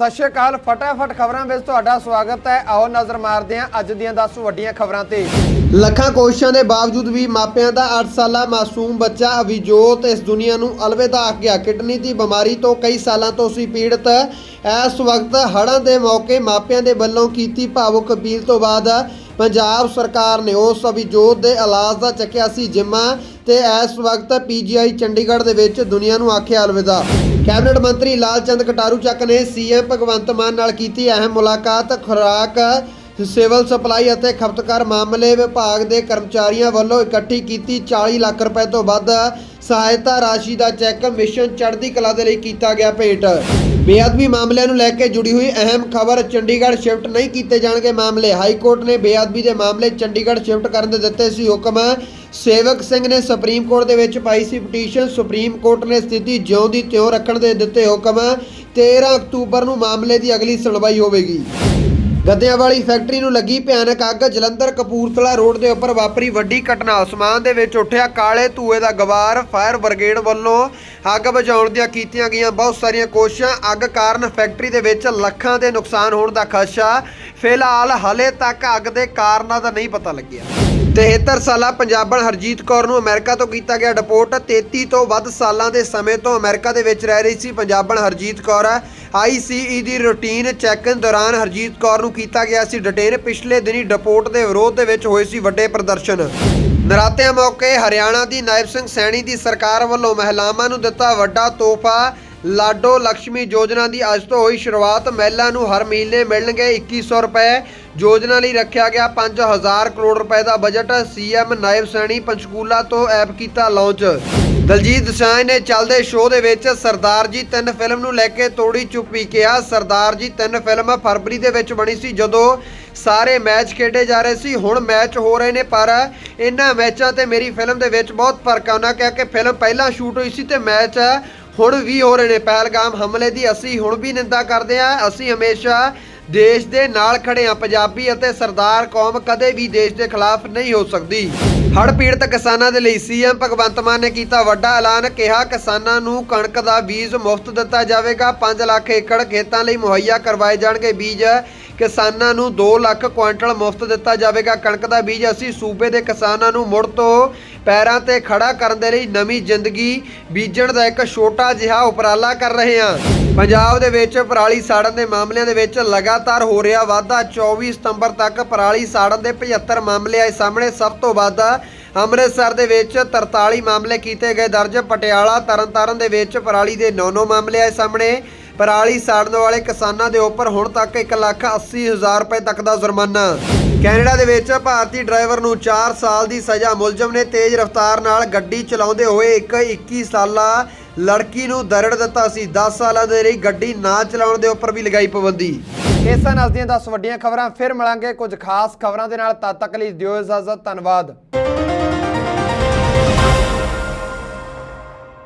ਸਤਿ ਸ਼੍ਰੀ ਅਕਾਲ। ਫਟਾਫਟ ਖਬਰਾਂ ਵਿੱਚ ਤੁਹਾਡਾ ਸਵਾਗਤ ਹੈ। ਆਓ ਨਜ਼ਰ ਮਾਰਦੇ ਹਾਂ ਅੱਜ ਦੀਆਂ 10 ਵੱਡੀਆਂ ਖਬਰਾਂ ਤੇ। ਲੱਖਾਂ ਕੋਸ਼ਿਸ਼ਾਂ ਦੇ ਬਾਵਜੂਦ ਵੀ ਮਾਪਿਆਂ ਦਾ 8 ਸਾਲਾ ਮਾਸੂਮ ਬੱਚਾ ਅਭਿਜੋਤ ਇਸ ਦੁਨੀਆ ਨੂੰ ਅਲਵਿਦਾ ਆਖ ਗਿਆ ਕਿਡਨੀ ਦੀ ਬਿਮਾਰੀ ਤੋਂ ਕਈ ਸਾਲਾਂ ਤੋਂ ਸੀ ਪੀੜਤ। ਇਸ ਵਕਤ ਹੜ੍ਹਾਂ ਦੇ ਮੌਕੇ ਮਾਪਿਆਂ ਦੇ ਵੱਲੋਂ ਕੀਤੀ ਭਾਵੁਕ ਅਪੀਲ ਤੋਂ ਬਾਅਦ ਪੰਜਾਬ ਸਰਕਾਰ ਨੇ ਉਸ ਅਭਿਜੋਤ ਦੇ ਇਲਾਜ ਦਾ ਚੱਕਿਆ ਸੀ ਜਿੰਮਾ ਤੇ ਇਸ ਵਕਤ ਪੀਜੀਆਈ ਚੰਡੀਗੜ੍ਹ ਦੇ ਵਿੱਚ ਦੁਨੀਆ ਨੂੰ ਆਖਿਆ ਅਲਵਿਦਾ। ਕੈਬਨਿਟ ਮੰਤਰੀ ਲਾਲਚੰਦ ਕਟਾਰੂ ਚੱਕ ਨੇ ਸੀਐਮ ਭਗਵੰਤ ਮਾਨ ਨਾਲ ਕੀਤੀ ਅਹਿਮ ਮੁਲਾਕਾਤ ਖੁਰਾਕ ਸਿਵਲ ਸਪਲਾਈ ਅਤੇ ਖਪਤਕਾਰ ਮਾਮਲੇ ਵਿਭਾਗ ਦੇ ਕਰਮਚਾਰੀਆਂ ਵੱਲੋਂ ਇਕੱਠੀ ਕੀਤੀ 40 ਲੱਖ ਰੁਪਏ ਤੋਂ ਵੱਧ ਸਹਾਇਤਾ ਰਾਸ਼ੀ ਦਾ ਚੈੱਕ ਮਿਸ਼ਨ ਚੜ੍ਹਦੀ ਕਲਾ ਦੇ ਲਈ ਕੀਤਾ ਗਿਆ ਭੇਟ। ਬੇਅਦਬੀ ਮਾਮਲਿਆਂ ਨੂੰ ਲੈ ਕੇ ਜੁੜੀ ਹੋਈ ਅਹਿਮ ਖਬਰ ਚੰਡੀਗੜ੍ਹ ਸ਼ਿਫਟ ਨਹੀਂ ਕੀਤੇ ਜਾਣਗੇ ਮਾਮਲੇ। ਹਾਈ ਕੋਰਟ ਨੇ ਬੇਅਦਬੀ ਦੇ ਮਾਮਲੇ ਚੰਡੀਗੜ੍ਹ ਸ਼ਿਫਟ ਕਰਨ ਦੇ ਦਿੱਤੇ ਸੀ ਹੁਕਮ। ਸੇਵਕ ਸਿੰਘ ਨੇ ਸੁਪਰੀਮ ਕੋਰਟ ਦੇ ਵਿੱਚ ਪਾਈ ਸੀ ਪਟੀਸ਼ਨ। ਸੁਪਰੀਮ ਕੋਰਟ ਨੇ ਸਥਿਤੀ ਜਿਉਂ ਦੀ ਤਿਉਂ ਰੱਖਣ ਦੇ ਦਿੱਤੇ ਹੁਕਮ। 13 ਅਕਤੂਬਰ ਨੂੰ ਮਾਮਲੇ ਦੀ ਅਗਲੀ ਸੁਣਵਾਈ ਹੋਵੇਗੀ। ਗੱਦਿਆਂ ਵਾਲੀ ਫੈਕਟਰੀ ਨੂੰ ਲੱਗੀ ਭਿਆਨਕ ਅੱਗ। ਜਲੰਧਰ ਕਪੂਰਥਲਾ ਰੋਡ ਦੇ ਉੱਪਰ ਵਾਪਰੀ ਵੱਡੀ ਘਟਨਾ। ਉਸਮਾਨ ਦੇ ਵਿੱਚ ਉੱਠਿਆ ਕਾਲੇ ਧੂਏ ਦਾ ਗਵਾਰ। ਫਾਇਰ ਬ੍ਰਿਗੇਡ ਵੱਲੋਂ ਅੱਗ ਬੁਝਾਉਣ ਦੀਆਂ ਕੀਤੀਆਂ ਗਈਆਂ ਬਹੁਤ ਸਾਰੀਆਂ ਕੋਸ਼ਿਸ਼ਾਂ। ਅੱਗ ਕਾਰਨ ਫੈਕਟਰੀ ਦੇ ਵਿੱਚ ਲੱਖਾਂ ਦੇ ਨੁਕਸਾਨ ਹੋਣ ਦਾ ਖਦਸ਼ਾ। ਫਿਲਹਾਲ ਹਲੇ ਤੱਕ ਅੱਗ ਦੇ ਕਾਰਨਾਂ ਦਾ ਨਹੀਂ ਪਤਾ ਲੱਗਿਆ। 73 ਸਾਲਾ ਪੰਜਾਬਣ ਹਰਜੀਤ ਕੌਰ ਨੂੰ ਅਮਰੀਕਾ ਤੋਂ ਕੀਤਾ ਗਿਆ ਡਿਪੋਰਟ। 33 ਤੋਂ ਵੱਧ ਸਾਲਾਂ ਦੇ ਸਮੇਂ ਤੋਂ ਅਮਰੀਕਾ ਦੇ ਵਿੱਚ ਰਹਿ ਰਹੀ ਸੀ ਪੰਜਾਬਣ ਹਰਜੀਤ ਕੌਰ। ਆਈਸੀਈ ਦੀ ਰੂਟੀਨ ਚੈੱਕ ਦੌਰਾਨ ਹਰਜੀਤ ਕੌਰ ਨੂੰ ਕੀਤਾ ਗਿਆ ਸੀ ਡਿਟੇਨ ਪਿਛਲੇ ਦਿਨੀ ਡਿਪੋਰਟ ਦੇ ਵਿਰੋਧ ਦੇ ਵਿੱਚ ਹੋਏ ਸੀ ਵੱਡੇ ਪ੍ਰਦਰਸ਼ਨ। ਨਰਾਤਿਆਂ ਮੌਕੇ ਹਰਿਆਣਾ ਦੀ ਨਾਇਬ ਸਿੰਘ ਸੈਣੀ ਦੀ ਸਰਕਾਰ ਵੱਲੋਂ ਮਹਿਲਾਵਾਂ ਨੂੰ ਦਿੱਤਾ ਵੱਡਾ ਤੋਹਫਾ ਲਾਡੋ ਲక్ష్ਮੀ ਯੋਜਨਾ ਦੀ ਅੱਜ ਤੋਂ ਹੋਈ ਸ਼ੁਰੂਆਤ ਮਹਿਲਾ ਨੂੰ ਹਰ ਮਹੀਨੇ ਮਿਲਣਗੇ 2100 ਰੁਪਏ। ਯੋਜਨਾ ਲਈ ਰੱਖਿਆ ਗਿਆ 5000 ਕਰੋੜ ਰੁਪਏ ਦਾ ਬਜਟ। ਸੀਐਮ ਨਾਇਬ ਸੈਣੀ ਪੰਚਕੂਲਾ ਤੋਂ ਐਪ ਕੀਤਾ ਲਾਂਚ। ਦਲਜੀਤ ਦੋਸਾਂਝ ਨੇ ਚੱਲਦੇ ਸ਼ੋਅ ਦੇ ਵਿੱਚ ਸਰਦਾਰ ਜੀ ਤਿੰਨ ਫਿਲਮ ਨੂੰ ਲੈ ਕੇ ਤੋੜੀ ਚੁੱਪੀ ਕਿਹਾ, ਸਰਦਾਰ ਜੀ ਤਿੰਨ ਫਿਲਮ ਫਰਵਰੀ ਦੇ ਵਿੱਚ ਬਣੀ ਸੀ, ਜਦੋਂ ਸਾਰੇ ਮੈਚ ਖੇਡੇ ਜਾ ਰਹੇ ਸੀ, ਹੁਣ ਮੈਚ ਹੋ ਰਹੇ ਨੇ, ਪਰ ਇਹਨਾਂ ਮੈਚਾਂ ਤੇ ਮੇਰੀ ਫਿਲਮ ਦੇ ਵਿੱਚ ਬਹੁਤ ਫ਼ਰਕ ਆ। ਉਹਨਾਂ ਕਿਹਾ ਕਿ ਫਿਲਮ ਪਹਿਲਾਂ ਸ਼ੂਟ ਹੋਈ ਸੀ ਤੇ ਮੈਚ ਹੁਣ ਵੀ ਹੋ ਰਹੇ ਨੇ ਪਹਿਲਗਾਮ ਹਮਲੇ ਦੀ। ਅਸੀਂ ਹੁਣ ਵੀ ਨਿੰਦਾ ਕਰਦੇ ਹਾਂ। ਅਸੀਂ ਹਮੇਸ਼ਾ ਦੇਸ਼ ਦੇ ਨਾਲ ਖੜੇ ਹਾਂ। ਪੰਜਾਬੀ ਅਤੇ ਸਰਦਾਰ ਕੌਮ ਕਦੇ ਵੀ ਦੇਸ਼ ਦੇ ਖਿਲਾਫ ਨਹੀਂ ਹੋ ਸਕਦੀ। ਹੜ੍ਹ ਪੀੜਤ ਕਿਸਾਨਾਂ ਦੇ ਲਈ ਸੀਐਮ ਭਗਵੰਤ ਮਾਨ ਨੇ ਕੀਤਾ ਵੱਡਾ ਐਲਾਨ। ਕਿਹਾ ਕਿਸਾਨਾਂ ਨੂੰ ਕਣਕ ਦਾ ਬੀਜ ਮੁਫਤ ਦਿੱਤਾ ਜਾਵੇਗਾ। 5 ਲੱਖ ਏਕੜ ਖੇਤਾਂ ਲਈ ਮੁਹੱਈਆ ਕਰਵਾਏ ਜਾਣਗੇ। ਬੀਜ ਕਿਸਾਨਾਂ ਨੂੰ 2 ਲੱਖ ਕੁਇੰਟਲ ਮੁਫਤ ਦਿੱਤਾ ਜਾਵੇਗਾ। ਕਣਕ ਦਾ ਬੀਜ ਅਸੀਂ ਸੂਬੇ ਦੇ ਕਿਸਾਨਾਂ ਨੂੰ ਮੁੜ ਤੋਂ ਪੈਰਾਂ ਤੇ ਖੜਾ ਕਰਨ ਦੇ ਲਈ ਨਵੀਂ ਜ਼ਿੰਦਗੀ ਬੀਜਣ ਦਾ ਇੱਕ ਛੋਟਾ ਜਿਹਾ ਉਪਰਾਲਾ ਕਰ ਰਹੇ ਹਾਂ। ਪੰਜਾਬ ਦੇ ਵਿੱਚ ਪਰਾਲੀ ਸਾੜਨ ਦੇ ਮਾਮਲਿਆਂ ਦੇ ਵਿੱਚ ਲਗਾਤਾਰ ਹੋ ਰਿਹਾ ਵਾਧਾ। 24 ਸਤੰਬਰ ਤੱਕ ਪਰਾਲੀ ਸਾੜਨ ਦੇ 75 ਮਾਮਲੇ ਆਏ ਸਾਹਮਣੇ। ਸਭ ਤੋਂ ਵੱਧ ਅੰਮ੍ਰਿਤਸਰ ਦੇ ਵਿੱਚ 43 ਮਾਮਲੇ ਕੀਤੇ ਗਏ। ਦਰਜ ਪਟਿਆਲਾ ਤਰਨਤਾਰਨ ਦੇ ਵਿੱਚ ਪਰਾਲੀ ਦੇ 9-9 ਮਾਮਲੇ ਆਏ ਸਾਹਮਣੇ। ਪਰਾਲੀ ਸਾੜਨ ਵਾਲੇ ਕਿਸਾਨਾਂ ਦੇ ਉੱਪਰ ਹੁਣ ਤੱਕ 1 ਲੱਖ 80 ਹਜ਼ਾਰ ਰੁਪਏ ਤੱਕ ਦਾ ਜੁਰਮਾਨਾ। ਕੈਨੇਡਾ ਦੇ ਵਿੱਚ ਭਾਰਤੀ ਡਰਾਈਵਰ ਨੂੰ 4 ਸਾਲ ਦੀ ਸਜ਼ਾ ਮੁਲਜ਼ਮ ਨੇ ਤੇਜ਼ ਰਫ਼ਤਾਰ ਨਾਲ ਗੱਡੀ ਚਲਾਉਂਦੇ ਹੋਏ ਇੱਕ 21 ਸਾਲਾ ਲੜਕੀ ਨੂੰ ਦਰੜ ਦਿੱਤਾ ਸੀ। 10 ਸਾਲਾਂ ਦੇ ਲਈ ਗੱਡੀ ਨਾ ਚਲਾਉਣ ਦੇ ਉੱਪਰ ਵੀ ਲਗਾਈ ਪਾਬੰਦੀ। ਇਸਾਂ ਨਾਲ ਦੀਆਂ 10 ਵੱਡੀਆਂ ਖਬਰਾਂ, ਫਿਰ ਮਿਲਾਂਗੇ ਕੁਝ ਖਾਸ ਖਬਰਾਂ ਦੇ ਨਾਲ। ਤਦ ਤੱਕ ਲਈ ਦਿਓ ਇਜਾਜ਼ਤ, ਧੰਨਵਾਦ।